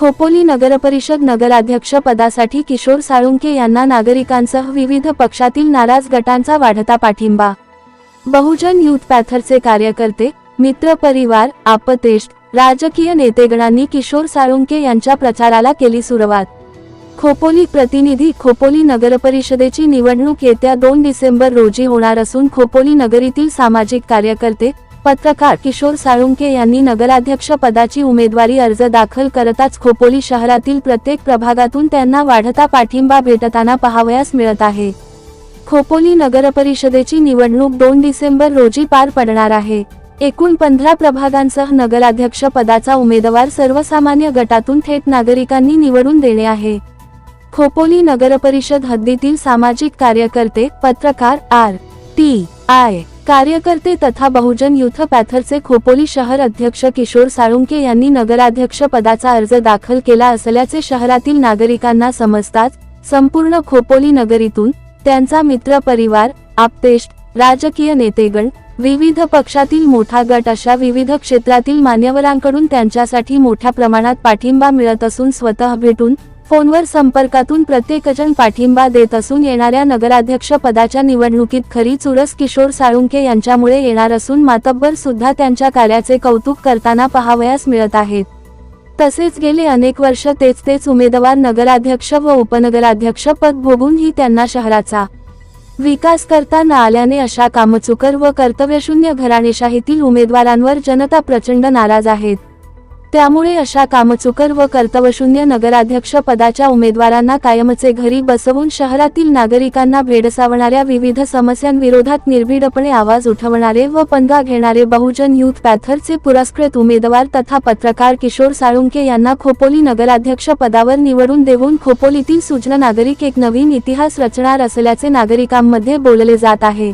खोपोली नगरपरिषद नगराध्यक्ष पदासाठी किशोर साळुंके यांना नागरिकांसह विविध पक्षातील नाराज गटांचा वाढता पाठिंबा. बहुजन युथ पॅथरचे कार्यकर्ते मित्र परिवार आपतेष्ट राजकीय नेतेगणांनी किशोर साळुंके यांच्या प्रचाराला केली सुरुवात. खोपोली प्रतिनिधी खोपोली नगरपरिषदेची निवडणूक येत्या दोन डिसेंबर रोजी होणार असून खोपोली नगरीतील सामाजिक कार्यकर्ते पत्रकार किशोर साळुंके यांनी नगराध्यक्ष पदाची उमेदवारी अर्ज दाखल करताच खोपोली शहरातील प्रत्येक प्रभागातून त्यांना वाढता पाठिंबा भेटताना पाहावयास मिळत आहे. खोपोली नगरपरिषदेची निवडणूक दोन डिसेंबर रोजी पार पडणार आहे. एकूण पंधरा प्रभागांसह नगराध्यक्ष पदाचा उमेदवार सर्वसामान्य गटातून थेट नागरिकांनी निवडून देणे आहे. खोपोली नगरपरिषद हद्दीतील सामाजिक कार्यकर्ते पत्रकार आर टी आय कार्यकर्ते तथा बहुजन युथ पॅथरचे खोपोली शहर अध्यक्ष किशोर साळुंके यांनी नगराध्यक्ष पदाचा अर्ज दाखल केला असल्याचे शहरातील नागरिकांना समजताच संपूर्ण खोपोली नगरीतून त्यांचा मित्र परिवार आपतेष्ट राजकीय नेतेगण विविध पक्षातील मोठा गट अशा विविध क्षेत्रातील मान्यवरांकडून त्यांच्यासाठी मोठ्या प्रमाणात पाठिंबा मिळत असून स्वतः भेटून फोनवर संपर्कातून प्रत्येकजण पाठिंबा देत असून येणाऱ्या नगराध्यक्ष पदाच्या निवडणुकीत खरी चुरस किशोर साळुंके यांच्यामुळे येणार असून मातब्बर सुद्धा त्यांच्या कार्याचे कौतुक करताना पाहावयास मिळत आहेत. तसेच गेले अनेक वर्ष तेच तेच उमेदवार नगराध्यक्ष व उपनगराध्यक्ष पद भोगूनही त्यांना शहराचा विकास करता न आल्याने अशा कामचुकर व कर्तव्यशून्य घराणेशाहीतील उमेदवारांवर जनता प्रचंड नाराज आहेत. त्यामुळे अशा कामचुकर व कर्तव्यशून्य नगराध्यक्ष पदाच्या उमेदवारांना कायमचे घरी बसवून शहरातील नागरिकांना भेडसावणाऱ्या विविध समस्यांविरोधात निर्भीडपणे आवाज उठवणारे व पंगा घेणारे बहुजन युथ पॅथरचे पुरस्कृत उमेदवार तथा पत्रकार किशोर साळुंके यांना खोपोली नगराध्यक्ष पदावर निवडून देऊन खोपोलीतील सुजन नागरिक एक नवीन इतिहास रचणार असल्याचे नागरिकांमध्ये बोलले जात आहे.